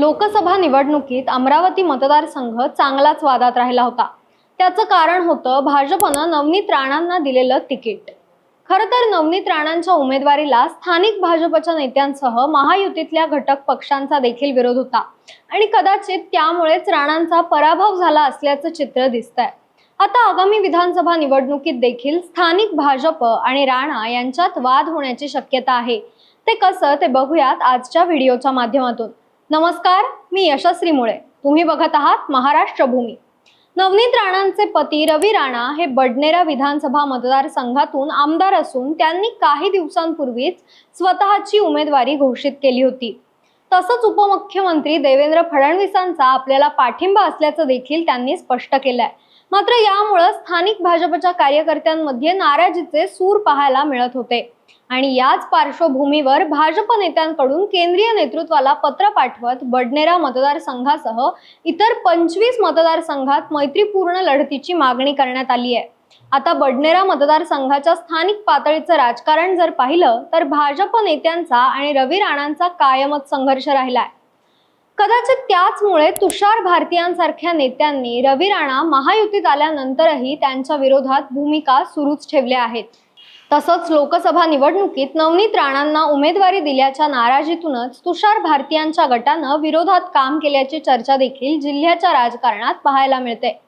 लोकसभा निवडणुकीत अमरावती मतदारसंघ चांगलाच वादात राहिला होता. त्याचं कारण होतं भाजपनं नवनीत राणांना दिलेलं तिकीट. खरं तर नवनीत राणांच्या उमेदवारीला स्थानिक भाजपच्या नेत्यांसह महायुतीतल्या घटक पक्षांचा देखील विरोध होता. आणि कदाचित त्यामुळेच राणांचा पराभव झाला असल्याचं चित्र दिसतंय. आता आगामी विधानसभा निवडणुकीत देखील स्थानिक भाजप आणि राणा यांच्यात वाद होण्याची शक्यता आहे. ते कसं ते बघूयात आजच्या व्हिडिओच्या माध्यमातून. नमस्कार मी यशस्वी मुळे. तुम्ही बघत आहात महाराष्ट्र भूमी. नवनीत राणांचे पती रवी राणा हे बडनेरा विधानसभा मतदारसंघातून आमदार असून त्यांनी काही दिवसांपूर्वीच स्वतःची उमेदवारी घोषित केली होती. तसंच उपमुख्यमंत्री देवेंद्र फडणवीसांचा आपल्याला पाठिंबा असल्याचं देखील त्यांनी स्पष्ट केलंय. मात्र यामुळं स्थानिक भाजपच्या कार्यकर्त्यांमध्ये नाराजीचे सूर पाहायला मिळत होते. आणि याच पार्श्वभूमीवर भाजप नेत्यांकडून केंद्रीय नेतृत्वाला पत्र पाठवत बडनेरा मतदारसंघासह इतर पंचवीस मतदारसंघात मैत्रीपूर्ण लढतीची मागणी करण्यात आली आहे. आता बडनेरा मतदारसंघाच्या स्थानिक पातळीचं राजकारण जर पाहिलं तर भाजप नेत्यांचा आणि रवी राणांचा कायमच संघर्ष राहिला आहे कदाचित त्याचमुळे तुषार भारतीयांसारख्या नेत्यांनी रवी राणा महायुतीत आल्यानंतरही त्यांच्या विरोधात भूमिका सुरूच ठेवल्या आहेत. तसंच लोकसभा निवडणुकीत नवनीत राणांना उमेदवारी दिल्याच्या नाराजीतूनच तुषार भारतीयांच्या गटानं विरोधात काम केल्याची चर्चा देखील जिल्ह्याच्या राजकारणात पाहायला मिळते.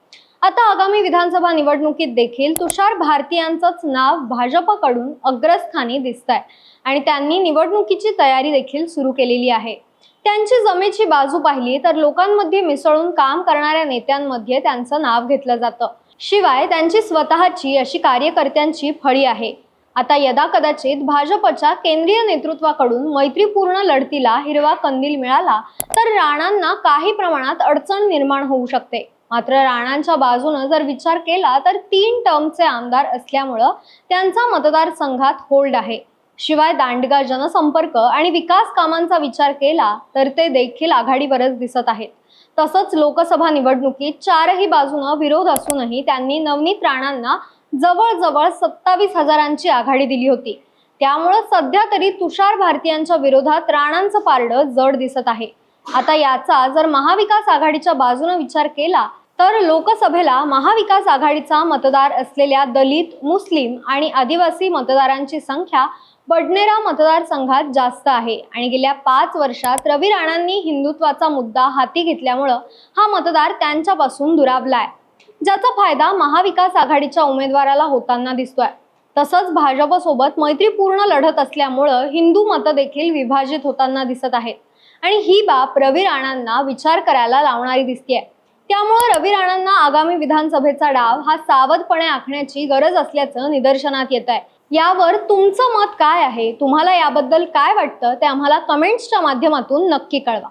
आता आगामी विधानसभा निवडणुकीत देखील तुषार भारतीयांचंच नाव भाजपकडून अग्रस्थानी दिसत आहे आणि त्यांनी निवडणुकीची तयारी देखील सुरू केलेली आहे. त्यांची जमेची बाजू पाहिली तर लोकांमध्ये मिसळून काम करणाऱ्या नेत्यांमध्ये त्यांचं नाव घेतलं जातं. शिवाय त्यांची स्वतःची अशी कार्यकर्त्यांची फळी आहे. आता यदा कदाचित भाजपच्या केंद्रीय नेतृत्वाकडून मैत्रीपूर्ण लढतीला हिरवा कंदील मिळाला तर राणांना काही प्रमाणात अडचण निर्माण होऊ शकते. मात्र राणांच्या बाजूनं जर विचार केला तर तीन टर्मचे आमदार असल्यामुळं त्यांचा मतदारसंघात होल्ड आहे. शिवाय दांडगा जनसंपर्क आणि विकास कामांचा विचार केला तर ते देखील आघाडीवरच दिसत आहेत. तसंच लोकसभा निवडणुकीत चारही बाजूनं विरोध असूनही त्यांनी नवनीत राणांना जवळजवळ सत्तावीस हजारांची आघाडी दिली होती. त्यामुळं सध्या तरी तुषार भारतीयांच्या विरोधात राणांचं पारडं जड दिसत आहे. आता याचा जर महाविकास आघाडीच्या बाजूने विचार केला तर लोकसभेला महाविकास आघाडीचा मतदार असलेल्या दलित मुस्लिम आणि आदिवासी मतदारांची संख्या बडनेरा मतदारसंघात जास्त आहे. आणि गेल्या पाच वर्षात रवी राणांनी हिंदुत्वाचा मुद्दा हाती घेतल्यामुळं हा मतदार त्यांच्यापासून दुरावलाय. ज्याचा फायदा महाविकास आघाडीच्या उमेदवाराला होताना दिसतोय. तसंच भाजपसोबत मैत्रीपूर्ण लढत असल्यामुळं हिंदू मतं देखील विभाजित होताना दिसत आहेत. आणि ही बाब रवी राणांना विचार करायला लावणारी दिसतेय. त्यामुळे रवी राणांना आगामी विधानसभेचा डाव हा सावधपणे आखण्याची गरज असल्याचं निदर्शनात येत आहे यावर तुमचं मत काय आहे? तुम्हाला याबद्दल काय वाटतं? ते आम्हाला कमेंट्सच्या माध्यमातून नक्की कळवा.